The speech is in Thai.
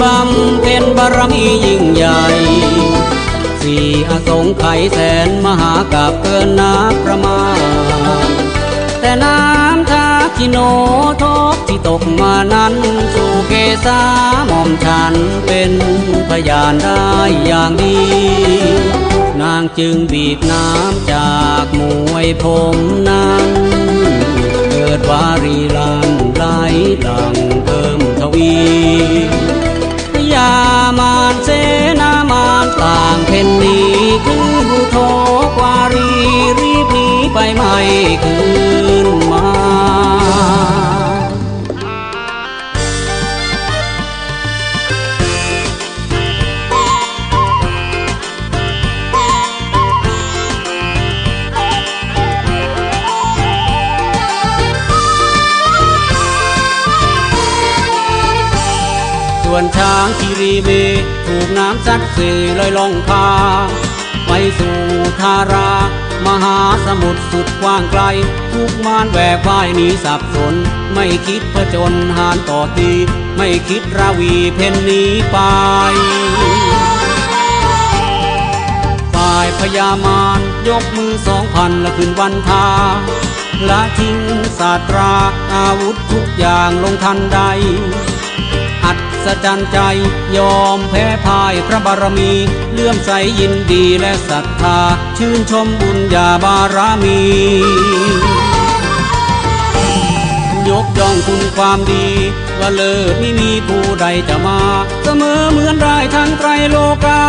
บำเพ็ญบารมียิ่งใหญ่สี่อสงไขยแสนมหากาบเกินนับประมาณ แต่น้ำทากิโนทกที่ตกมานั้นสู่เกษาหม่อมฉันเป็นพยานได้อย่างดี นางจึงบีบน้ำจากมวยผมนั้น ไม่คืนมาส่วนช้างคีรีเมถูกน้ำซัดเสลอยล่องพาไปสู่ทารา มหา สมุทรสุดกว้างไกล ทุกมานแหวกว่ายหนีสับสน ไม่คิดผจญหานต่อตี ไม่คิดราวีเพ่นหนีไปฝ่ายพญามารยกมือสองพันละขึ้นวันทาละทิ้งศาสตราอาวุธทุกอย่างลงทันใด อัศจรรย์ใจ ยอมแพ้พ่ายพระบารมี เลื่อมใสยินดีและศรัทธา ชื่นชมบุญญาบารมี ยกย่องคุณความดี ว่าเลิศไม่มีผู้ใดจะมา เสมอเหมือนได้ทั้งไตรโลกา